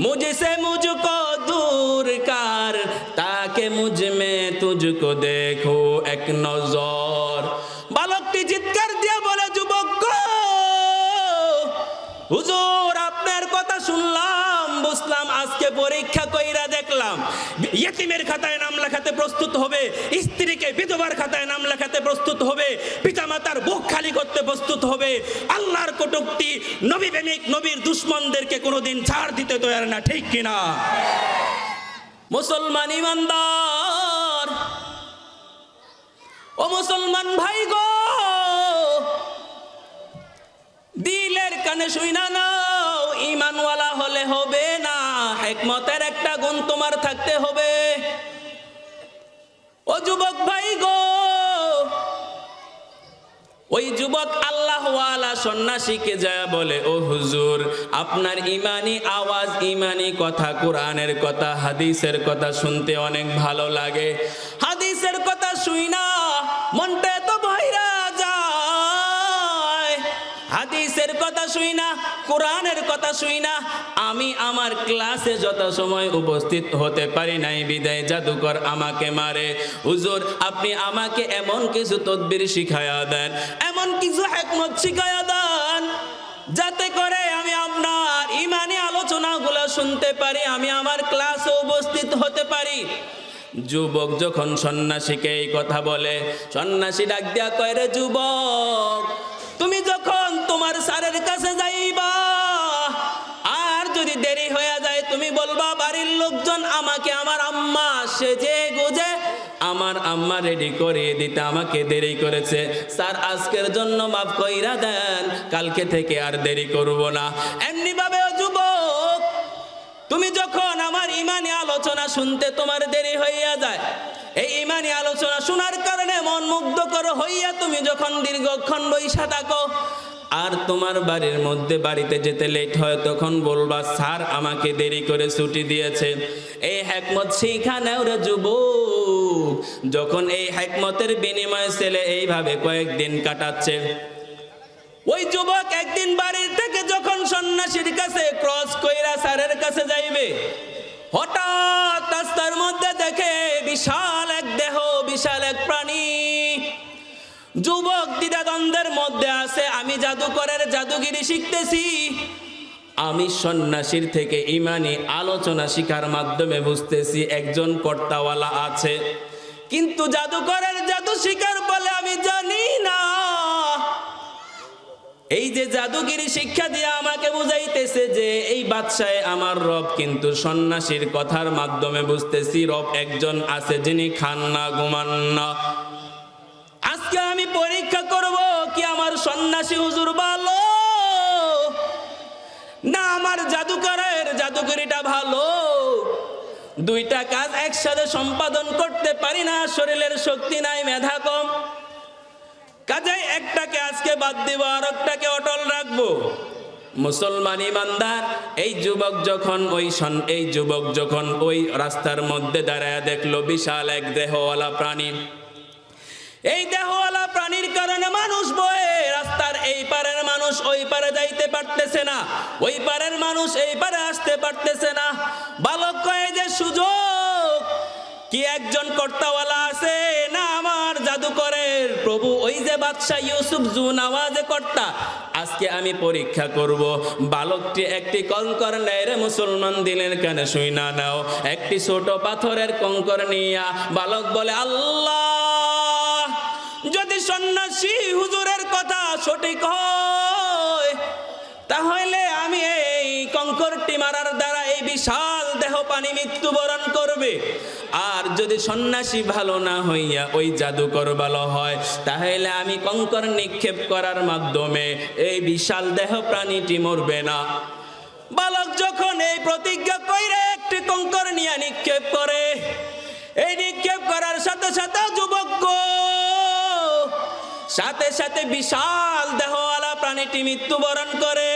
मुझसे मुझको दूर कर ताकि मुझ में तुझको देखो एक नजर বালকটি চিৎকার দিয়ে বলে যুবক গো, হুজুর আপনার কথা শুনলাম বুঝলাম আজকে পরীক্ষা কইরা দেখলাম। ইয়েতিমের খাতায় নাম লেখাতে প্রস্তুত হবে, স্ত্রীকে বিধবার খাতায় নাম লেখাতে প্রস্তুত হবে, পিতামাতার বুক খালি করতে প্রস্তুত হবে। আল্লাহর কটুক্তি নবী প্রেমিক নবীর দুশ্মনদেরকে কোনোদিন ছাড় দিতে তৈরি না, ঠিক কিনা মুসলমান ইমানদার। ও মুসলমান ভাই গো, দিলের কানে শুই না নাও, ইমানওয়ালা হলে হবে না। হেকমতের একটা গুণ তোমার থাকতে হবে। ও যুবক ভাই গো, ওই যুবক আল্লাহওয়ালা সন্ন্যাসীকে যা বলে, ও হুজুর, আপনার ইমানি আওয়াজ, ইমানি কথা, কোরআনের কথা, হাদিসের কথা শুনতে অনেক ভালো লাগে। হাদিসের কথা শুই না হাদিসের কথা শুই না, কোরআনের কথা শুই না, আমি আমার ক্লাসে যত সময় উপস্থিত হতে পারি নাই, বিদায় জাদুকর আমাকে মারে। হুজুর, আপনি আমাকে এমন কিছু তদবির শিখায়া দেন, এমন কিছু একমত শিখায়া দেন, যাতে করে আমি আপনার ইমানি আলোচনাগুলো শুনতে পারি, আমি আমার ক্লাসে উপস্থিত হতে পারি। যুবক যখন সন্ন্যাসীকে এই কথা বলে, সন্ন্যাসী ডাক দিয়া কয়, রে যুবক তুমি যখন তোমার স্যারের কাছে যাইবা, আর যদি দেরি হয়ে যায়, তুমি বলবা, বাড়ির লোকজন আমাকে, আমার আম্মা সেজে গুজে আমার আম্মা রেডি করিয়ে দিতে আমাকে দেরি করেছে। স্যার, আজকের জন্য মাফ কইরা দেন, কালকে থেকে আর দেরি করব না। এমনি ভাবে যুবক, তুমি যখন আমার ইমানি আলোচনা শুনতে তোমার দেরি হইয়া যায় এই ইমানি আলোচনা শোনার কারণে মন মুগ্ধ করো হইয়া তুমি যখন দীর্ঘক্ষণ বৈশা থাকো, আর তোমার বাড়ির মধ্যে বাড়িতে যেতে লেট হয়, তখন বলবা, স্যার, আমাকে দেরি করে ছুটি দিয়েছে। এই হ্যাকমত সেইখানেও রে যুবক, যখন এই হ্যাকমতের বিনিময়ে ছেলে এইভাবে কয়েকদিন কাটাচ্ছে। ওই যুবক একদিন বাড়ির থেকে যখন সন্ন্যাসীর কাছে ক্রস কইরা স্যারের কাছে যাইবে হঠাৎ রাস্তার মধ্যে দেখে বিশাল এক দেহ, বিশাল এক প্রাণী। যুবক দ্বিধাদ্বন্দ্বের মধ্যে আছে, আমি জাদুকরের জাদুগিরি শিখতেছি। আমি সন্ন্যাসীর থেকে ইমানি আলোচনা শিখার মাধ্যমে বুঝতেছি একজন কর্তাওয়ালা আছে। কিন্তু জাদুকরের জাদু শিকার বলে আমি জানি না এই যে জাদুগিরি শিক্ষা দিয়ে আমাকে বুঝাইতেছে যে এই বাদশায় আমার রব কিন্তু সন্ন্যাসীর কথার মাধ্যমে বুঝতেছি রব একজন আছে যিনি খান না, ঘুমান না। আজকে আমি পরীক্ষা করব কি আমার সন্ন্যাসী হুজুর ভালো না আমার জাদুকরের জাদুকরিটা ভালো? দুইটা কাজ একসাথে সম্পাদন করতে পারি না, শরীরের শক্তি নাই, মেধা কম। কাজেই একটাকে আজকে বাদ দিব আর একটাকে অটল রাখব। মুসলমান ইমানদার, এই যুবক যখন ওই এই যুবক যখন ওই রাস্তার মধ্যে দাঁড়ায় দেখল, বিশাল এক দেহওয়ালা প্রাণী। এই দেহওয়ালা প্রাণীর কারণে মানুষ বয়ে, রাস্তার এই পারের মানুষ ওই পারে যাইতে পারতেছে না। ওই পারের মানুষ এই পারে আসতে পারতেছে না। বালক কয়ে যে সুযোগ কি একজন কর্তাওয়ালা আছে? না, আমার জাদুকরের। প্রভু, ওই যে বাদশাহ ইউসুফ জু নামাজে কর্তা। আজকে আমি পরীক্ষা করব। বালকটি একটি কঙ্কর নেয় রে মুসলমান দিলেন কানে শুই না নাও। একটি ছোট পাথরের কঙ্কর নিয়া বালক বলে, আল্লাহ, যদি সন্ন্যাসী হুজুরের কথা সঠিক হয়, তাহলে আমি এই কঙ্করটি মারার দ্বারা এই বিশাল দেহ পানি মৃত্যুবরণ করবে। আর যদি সন্ন্যাসী ভালো না হইয়া ওই জাদুকর ভালো হয়, তাহলে আমি কঙ্কর নিক্ষেপ করার মাধ্যমে এই বিশাল দেহ প্রাণীটি মরবে না। বালক যখন এই প্রতিজ্ঞা কইরে একটি কঙ্কর নিয়ে নিক্ষেপ করে, এই নিক্ষেপ করার সাথে সাথে যুবক সাথে সাথে বিশাল দেহওয়ালা প্রাণীটি মৃত্যুবরণ করে।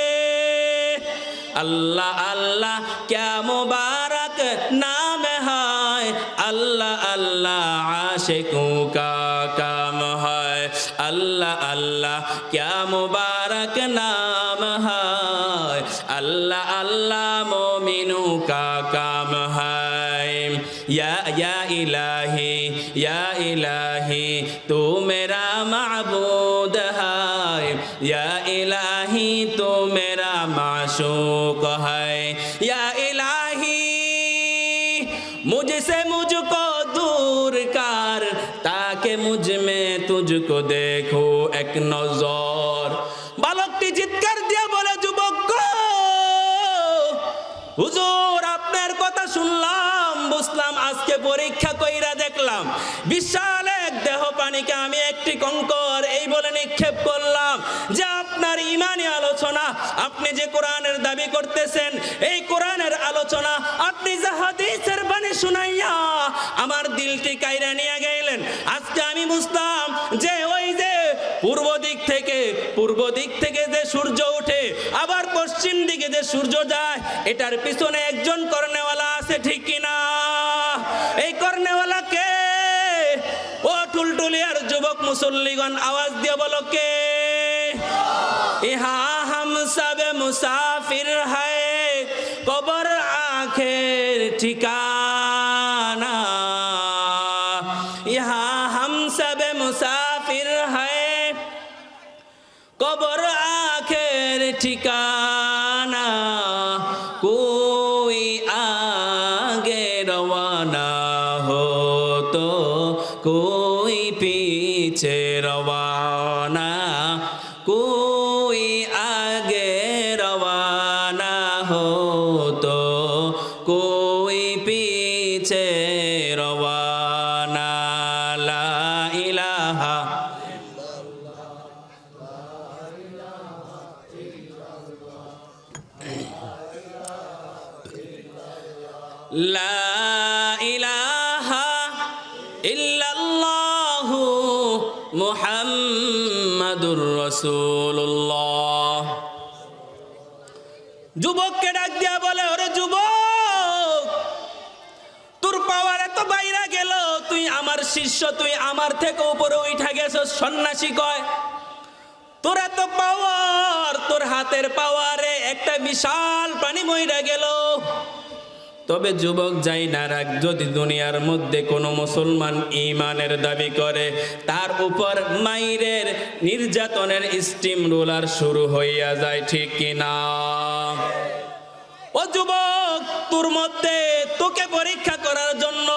আল্লাহ আল্লাহ, ক্যা মুবারক নাম হয়? আল্লাহ আল্লাহ, আশিকু কা কাম হয়? আল্লাহ আল্লাহ, ক্যা মুবারক নাম হয়? আল্লাহ আল্লাহ, মোমিনু কা কাম হয়? ইয়া ইয়া ইলাহি, ইয়া मुझसे मुझको दूर कर ताकि मुझ में तुझको देखो एक नजर বালকটি চিৎকার দিয়ে বলে যুবক গো, হুজুর আপনার কথা শুনলাম বুঝলাম আজকে পরীক্ষা কইরা দেখলাম বিশাল এক দেহ পানিকে আমি একটি কঙ্কর এই বলে নিক্ষেপ করলাম যে আপনার ইমানি আলোচনা আপনি যে কোরআনের দাবি করতেছেন এই কোরআনের আলোচনা, আপনি যে বাণী শুনাইয়া আমার দিলটি কাইরা নিয়ে গেলেন আজকে আমি বুঝলাম যে ওই যে পূর্ব দিক থেকে, পূর্ব দিক থেকে যে সূর্য ওঠে আবার পশ্চিম দিকে যে সূর্য যায়, এটার পিছনে একজন কর্নেওয়ালা আছে, ঠিক কিনা এই কর্নেওয়ালা কে? ও টুলটুলিয়ার যুবক মুসল্লিগণ, আওয়াজ দিয়ে বলো কে? ইহা হাম সব মুসাফির হায়, কবর আখের ঠিকানা। ইহা হাম সব মুসাফির হ্যায় কবর আখের ঠিকানা। মোহাম্মদুর রসুল্লাহ যুবককে ডাক দিয়া বলে, ওরে যুবক, তোর পাওয়ার এত বাইরা গেল, তুই আমার শিষ্য, তুই আমার থেকে উপরে উঠা গেছ সন্ন্যাসী কয়। তোর এত পাওয়ার, তোর হাতের পাওয়ারে একটা বিশাল প্রাণী মইরা গেল। তবে যুবক যাই না রাখ, যদি দুনিয়ার মধ্যে কোনো মুসলমান ইমানের দাবি করে, তার উপর মাইরের নির্যাতনের স্টিম রোলার শুরু হইয়া যায়, ঠিক কিনা? ও যুবক, তোর মধ্যে তোকে পরীক্ষা করার জন্য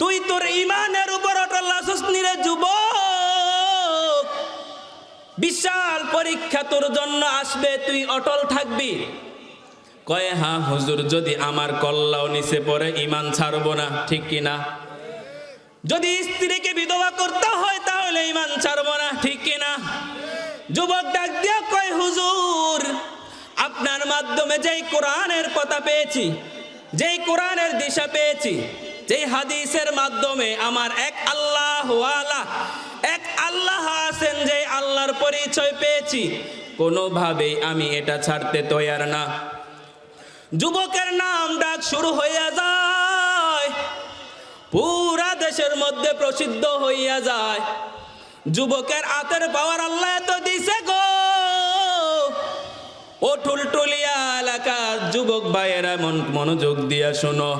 তুই তোর ইমানের উপর অটল আসস নিরে যুবক। বিশাল পরীক্ষা তোর জন্য আসবে, তুই অটল থাকবি। কয়ে, হা, হুজুর, যদি আমার কল্লাও নিচে পড়ে ইমান ছাড়বো না, ঠিক কিনা যদি স্ত্রীকে বিধবা করতে হয়, তাহলে ইমান ছাড়বো না, ঠিক কিনা যুবক ডাক দিয়া কয়, হুজুর, আপনার মাধ্যমে যেই কোরআনের কথা পেয়েছি, যেই কোরআনের দিশা পেয়েছি, যেই হাদিসের মাধ্যমে আমার এক আল্লাহ এক আল্লাহ আছেন যে আল্লাহর পরিচয় পেয়েছি, কোনোভাবেই আমি এটা ছাড়তে তৈয়ার না। যুবকের নাম ডাক শুরু হইয়া যায়। পুরা দেশের মধ্যে প্রসিদ্ধ হইয়া যায়। যুবকের আতের পাওয়ার আল্লাহ এত দিছে গো। ও টুলটুলিয়া এলাকার যুবক ভাইয়েরা, মন মনোযোগ দিয়া শোনো।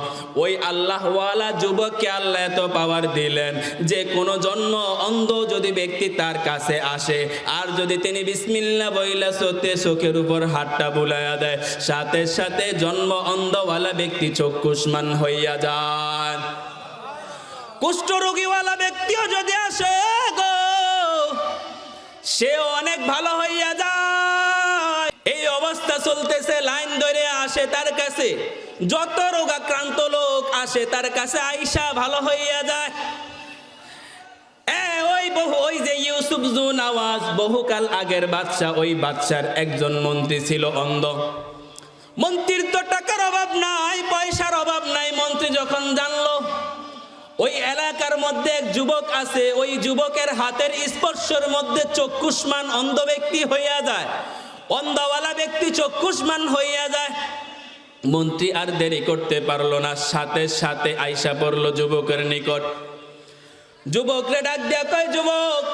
ওই আল্লাহওয়ালা যুবককে আল্লাহ এত পাওয়ার দিলেন যে কোনো জন্ম অন্ধ যদি ব্যক্তি তার কাছে আসে, আর যদি তিনি বিসমিল্লা বইলা সত্যি চোখের উপর হাতটা বুলাইয়া দেয়, সাথে সাথে জন্ম অন্ধওয়ালা ব্যক্তি চক্ষুষ্মান হইয়া যান কুষ্ঠরোগীওয়ালা ব্যক্তিও যদি আসে গো, সেও অনেক ভালো হইয়া যায়। চলতেছে লাইন ধরে আসে তার কাছে। যত রোগাক্রান্ত লোক আসে তার কাছে আইসা ভালো হইয়া যায়। অন্ধ। মন্ত্রীর তো টাকার অভাব নাই, পয়সার অভাব নাই, মন্ত্রী যখন জানলো, ওই এলাকার মধ্যে যুবক আছে, ওই যুবকের হাতের স্পর্শের মধ্যে চক্ষুষ্মান অন্ধ ব্যক্তি হইয়া যায়। অন্ধওয়ালা ব্যক্তি চক্ষুষ্মান হইয়া যায়। মন্ত্রী আর দেরি করতে পারল না। সাথে সাথে আইসা পড়ল যুবকের নিকট। যুবকরে ডাক দিয়া কয় যুবক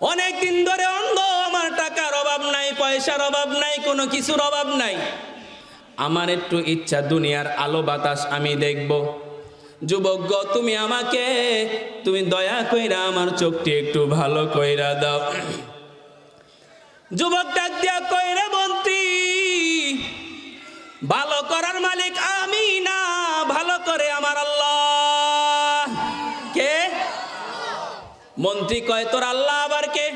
অনেক দিন ধরে অন্ধ আমার টাকার অভাব নাই পয়সার অভাব নাই কোনো কিছুর অভাব নাই। আমার একটু ইচ্ছা দুনিয়ার আলো বাতাস আমি দেখব। যুবক গ, তুমি আমাকে তুমি দয়া কইরা আমার চোখটি একটু ভালো কইরা দাও। যুবক ডাক দিয়া কইরে মন্ত্রী, ভালো করার মালিক আমি না, ভালো করে আমার আল্লাহ। কে? মন্ত্রী কয়, তোর আল্লাহ আবার কে?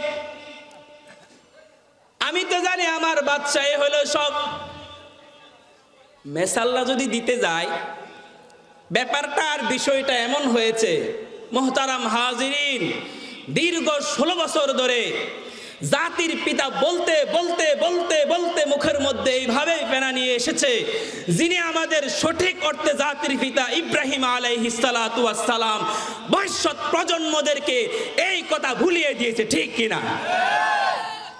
আমি তো জানি আমার বাচ্চা এ হলো সব। মেসাল্লা যদি দিতে যায়, ব্যাপারটা আর বিষয়টা এমন হয়েছে, মোহতারাম হাজিরিন, দীর্ঘ ষোলো বছর ধরে জাতির পিতা বলতে বলতে বলতে বলতে মুখের মধ্যে এইভাবেই ফেনা নিয়ে এসেছে, যিনি আমাদের সঠিক অর্থে জাতির পিতা ইব্রাহিম আলাইহিসালাম ভবিষ্যৎ প্রজন্মদেরকে এই কথা ভুলিয়ে দিয়েছে, ঠিক কিনা?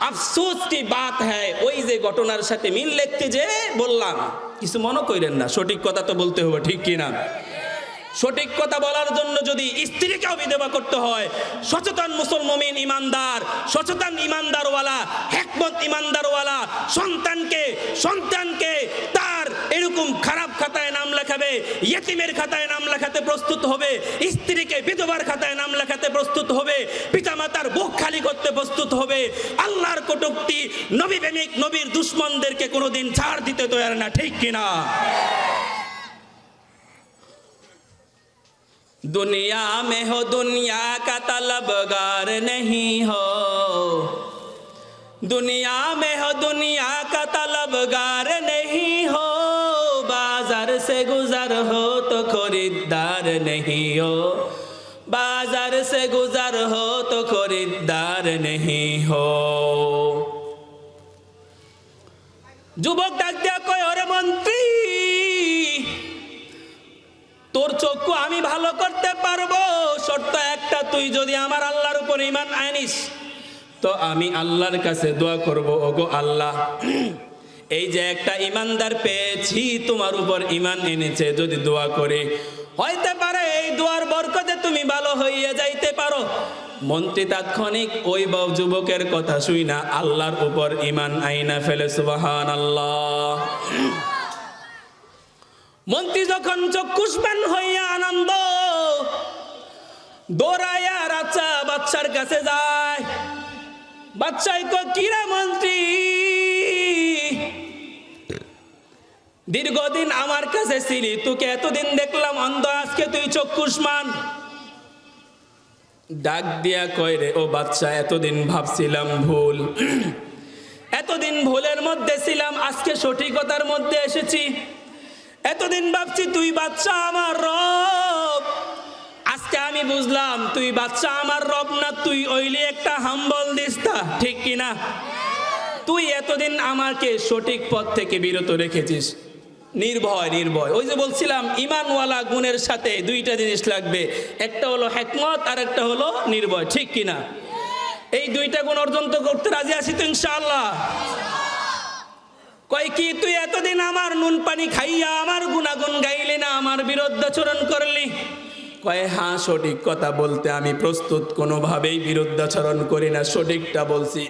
আফসোস কি বাত হ্যায়? ওই যে ঘটনার সাথে মিল লিখতে যে বললাম, কিছু মনে কইরেন না, সঠিক কথা তো বলতে হবে ঠিক কিনা? সঠিক কথা বলার জন্য যদি স্ত্রীকেও বিধবা করতে হয়, সচেতন মুসলমিন ইমানদার, সচেতন ইমানদারওয়ালা, হেকমত ইমানদারওয়ালা, সন্তানকে সন্তানকে তার এরকম খারাপ খাতায় নাম লেখাবে, ইয়েতিমের খাতায় নাম লেখাতে প্রস্তুত হবে, স্ত্রীকে বিধবার খাতায় নাম লেখাতে প্রস্তুত হবে, পিতামাতার বুক খালি করতে প্রস্তুত হবে, আল্লাহর কটুক্তি নবী প্রেমিক নবীর দুশ্মনদেরকে কোনোদিন ছাড় দিতে তৈরি না, ঠিক কিনা? दुनिया में हो दुनिया का तलबगार नहीं हो दुनिया में हो दुनिया का तलबगार नहीं हो बाजार से गुजर हो तो खरीदार नहीं हो बाजार से गुजर हो तो खरीदार नहीं हो যুবক ডাক দেয়া তোর চক্ষু আমি ভালো করতে পারব? শর্ত একটা, তুই যদি আমার আল্লাহর উপর ইমান আনিস, তো আমি আল্লাহর কাছে দোয়া করব, ওগো আল্লাহ। এই যে একটা ইমানদার পেয়েছি, তোমার উপর ইমান এনেছে, যদি দোয়া করে। হইতে পারে এই দোয়ার বরকতে তুমি ভালো হইয়া যাইতে পারো। মন্ত্রী তাৎক্ষণিক ওই যুবকের কথা শুই না আল্লাহর উপর ইমান আইনা ফেলে সুবাহান আল্লাহ মন্ত্রী যখন চক্ষুষ্মান হইয়া আনন্দ, দৌড়াইয়া রাচা বাচ্চার কাছে যায়। বাচ্চাই কো কিরা মন্ত্রী? দীর্ঘদিন আমার কাছে ছিলি, তোকে এতদিন দেখলাম, অন্ধ, আজকে তুই চক্ষুষ্মান ডাক দিয়া কয় রে, ও বাচ্চা এতদিন ভাবছিলাম ভুল। এতদিন ভুলের মধ্যে ছিলাম, আজকে সঠিকতার মধ্যে এসেছি। এতদিন ভাবছি তুই বাচ্চা আমার রব। আজকে আমি বুঝলাম তুই বাচ্চা আমার রব না, তুই ওইলি একটা হাম্বল দিস্তা ঠিক কিনা তুই এতদিন আমাকে সঠিক পথ থেকে বিরত রেখেছিস। নির্ভয় নির্ভয়। ওই যে বলছিলাম, ইমানওয়ালা গুণের সাথে দুইটা জিনিস লাগবে। একটা হলো হেকমত, আর একটা হলো নির্ভয়, ঠিক কিনা এই দুইটা গুণ অর্জন তো করতে রাজি আছি তো ইনশাআল্লাহ। কয় কি, তুই এতদিন আমার নুন পানি খাইয়া আমার গুণাগুণ গাইলি না, আমার বিরুদ্ধাচরণ করলি? কয় হ্যাঁ সঠিক কথা বলতে আমি প্রস্তুত, কোনোভাবেই বিরুদ্ধাচরণ করি না, সঠিকটা বলছি।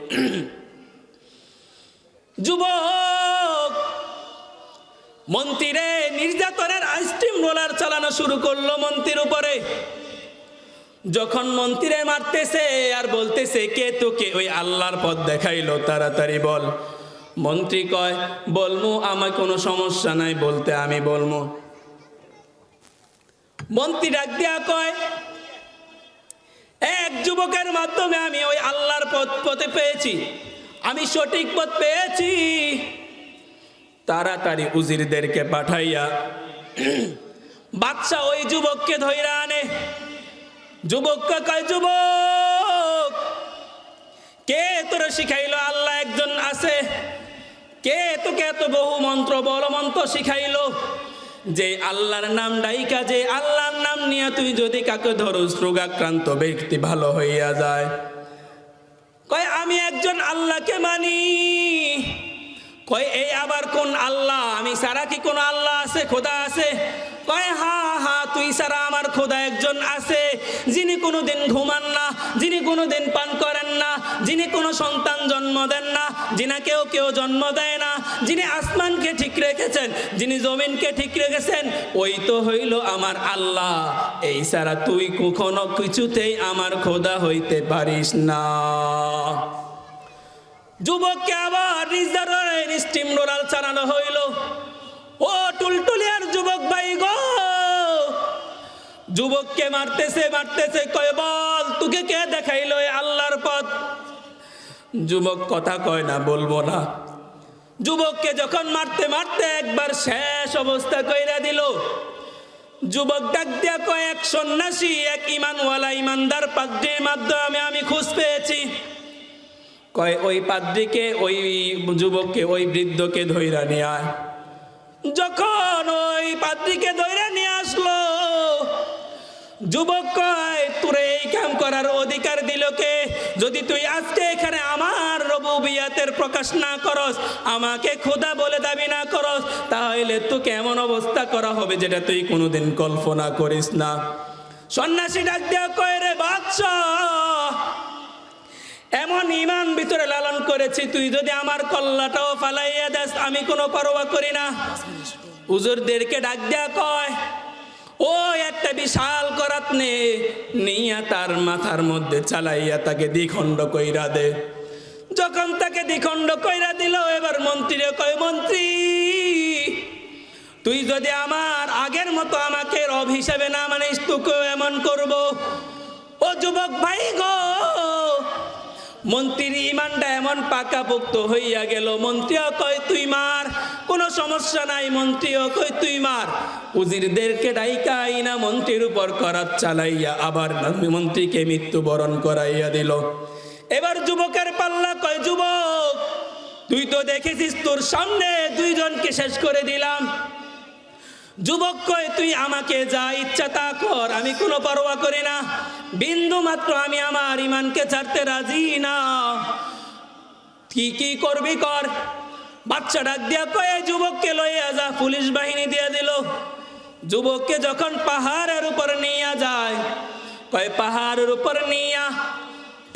যুবক মন্ত্রীরে নির্যাতনের আইসক্রিম রোলার চালানো শুরু করল মন্ত্রীর উপরে। যখন মন্ত্রীরে মারতেছে আর বলতেছে, কে তোকে ওই আল্লাহর পথ দেখাইলো, তাড়াতাড়ি বল। মন্ত্রী কয়, বলমু, আমার কোনো সমস্যা নাই, বলতে আমি বলমু। মন্ত্রী ডাক দিয়া কয়, এক যুবকের মাধ্যমে আমি ওই আল্লাহর পথ, পথে পেয়েছি। আমি সঠিক পথ পেয়েছি। তাড়াতাড়ি উজিরদেরকে পাঠাইয়া বাচ্চা ওই যুবককে ধৈরা আনে। যুবককে কয়, যুবক, কে তোর শিখাইলো আল্লাহ কে তোকে এত বহু মন্ত্র বড় মন্ত্র শিখাইলো? যে আল্লাহর নাম ডাইকা, যে আল্লাহর নাম নিয়ে তুই যদি কাকে ধরস, রোগাক্রান্ত ব্যক্তি ভালো হইয়া যায়। কয়, আমি একজন আল্লাহকে মানি। কয় এই আবার কোন আল্লাহ? আমি সারা কি কোন আল্লাহ আছে? খোদা আছে? কয়, হা হা, তুই সারা আমার খোদা একজন আছে, যিনি কোনোদিন ঘুমান না, যিনি কোনোদিন পান করেন না, যিনি কোনো সন্তান জন্ম দেন না যিনি কেউ কেউ জন্ম দেয় না, যিনি আসমানকে ঠিক রেখেছেন, যিনি জমিনকে ঠিক রেখেছেন, ওই তো হইল আমার আল্লাহ। এই ছাড়া তুই কখনো কিছুতেই আমার খোদা হইতে পারিস না। যুবককে আবার রিজার্ভের স্টিম রোলার চালানো হইল। ও টুলটুলিয়ার যুবক ভাই গো যুবককে মারতেছে মারতেছে, কয়, বল, তোকে কে দেখাইলো আল্লাহর পথ? যুবক কথা কয়, না, বলব না। যুবককে যখন মারতে মারতে একবার শেষ অবস্থা কইরা দিল। যুবক ডাক দিয়া কয়, এক সন্ন্যাসী, এক ইমানওয়ালা ইমানদার পাদ্রির মাধ্যমে আমি খুঁজ পেয়েছি। কয়, ওই পাদ্রিকে, ওই যুবককে, ওই বৃদ্ধকে ধৈরা নিয়ে যখন ওই পাদ্রিকে ধৈরা যুবক কয়, তোরে এই কাম করার অধিকার দিল কে? যদি তুই আজকে এখানে আমার রবুবিয়াতের প্রকাশ না করস, আমাকে খোদা বলে দাবি না করস, তাহলে তোকে এমন অবস্থা করা হবে যেটা তুই কোনোদিন কল্পনা করিস না। সন্ন্যাসী ডাক দেওয়া কয়, রে বাচ্চা এমন ইমান ভিতরে লালন করেছি, তুই যদি আমার কল্লাটাও ফালাইয়া দেস, আমি কোনো পরোয়া করি না। উজুরদেরকে ডাক দেয়া কয় ও একটা বিশাল করাত নে নিয়া তার মাথার মধ্যে চালাইয়া তাকে দ্বিখণ্ড কইরা দে। যখন তাকে দ্বিখণ্ড কইরা দিল, এবার মন্ত্রীরে কয়, মন্ত্রী, তুই যদি আমার আগের মতো আমাকে রব হিসাবে না মানে তোকেও এমন করব। ও যুবক ভাই গো, মন্ত্রীর ইমানটা এমন পাকাপোক্ত হইয়া গেল। মন্ত্রীও কয়, তুই মার কোনো সমস্যা নাই মন্ত্রীও কয় তুই মার। উজিরদেরকে ডাইকা আইনা মন্ত্রীর উপর করাত চালাইয়া আবার মন্ত্রীকে মৃত্যুবরণ করাইয়া দিল। এবার যুবকের পাল্লা কয়, যুবক, তুই তো দেখেছিস তোর সামনে দুইজনকে শেষ করে দিলাম। যুবক কয়, তুই আমাকে যা ইচ্ছা তা কর, আমি কোনো পরোয়া করি না। বিন্দু মাত্র আমি আমার ইমানকে ছাড়তে রাজি না। কি কি করবি কর? বাচ্চা ডাক দিয়া কয়ে, যুবককে লইয়া যা। পুলিশ বাহিনী দিয়া দিল। যুবককে যখন পাহাড়ের উপর নিয়ে যায়, কয়, পাহাড়ের উপর নিয়া,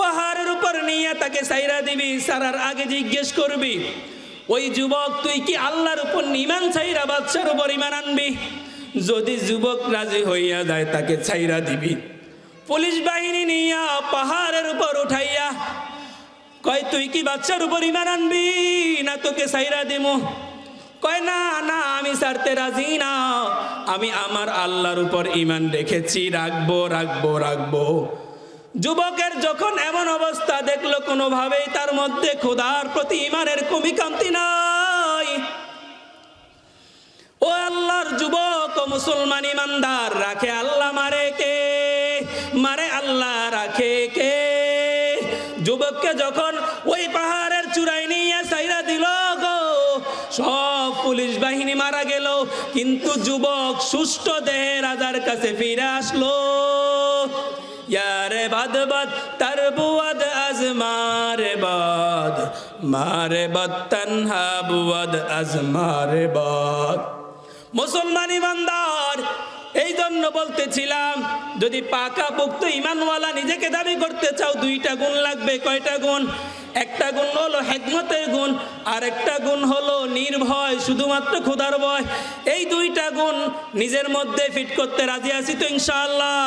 পাহাড়ের উপর নিয়ে তাকে সাইরা দিবি সারার আগে জিজ্ঞেস করবি, ওই যুবক তুই কি আল্লাহর উপর ইমান ছাইরা বাচ্চার উপর ইমান আনবি? যদি যুবক রাজি হইয়া যায় তাকে ছাইরা দিবি। পুলিশ বাহিনী নিয়া পাহাড়ের উপর উঠাইয়া কয়, তুই কি বাচ্চার উপর ইমান আনবি? না তোকে সাইরা দিমু। কয়, না না, আমি সারতে রাজি না। আমি আমার আল্লাহর উপর ইমান রেখেছি। রাখব রাখব রাখব। যুবকের যখন এমন অবস্থা দেখল, কোনোভাবেই তার মধ্যে খোদার প্রতি ইমানের কমি কান্তি নাই। ও আল্লাহর যুবক ও মুসলমান ইমানদার রাখে আল্লাহ মারে কে? মারে আল্লাহ রাখে কিন্তু যুবক সুষ্ঠ দেহে রাজার কাছে ফিরে আসলো। ইয়ারে বাদ বাদ, তার বুয়াদ আজ মারে বাদ। মারে বাদ, তনহা বুয়াদ আজ মারে বাদ। মুসলমান ইমানদার এই জন্য বলতেছিলাম, যদি পাকা পোক্ত ইমানওয়ালা নিজেকে দাবি করতে চাও, দুইটা গুণ লাগবে, কয়টা গুণ? একটা গুণ হলো হেকমতের গুণ আর একটা গুণ হলো নির্ভয়, শুধুমাত্র ক্ষুধার ভয়। এই দুইটা গুণ নিজের মধ্যে ফিট করতে রাজি আছি তো ইনশাআল্লাহ।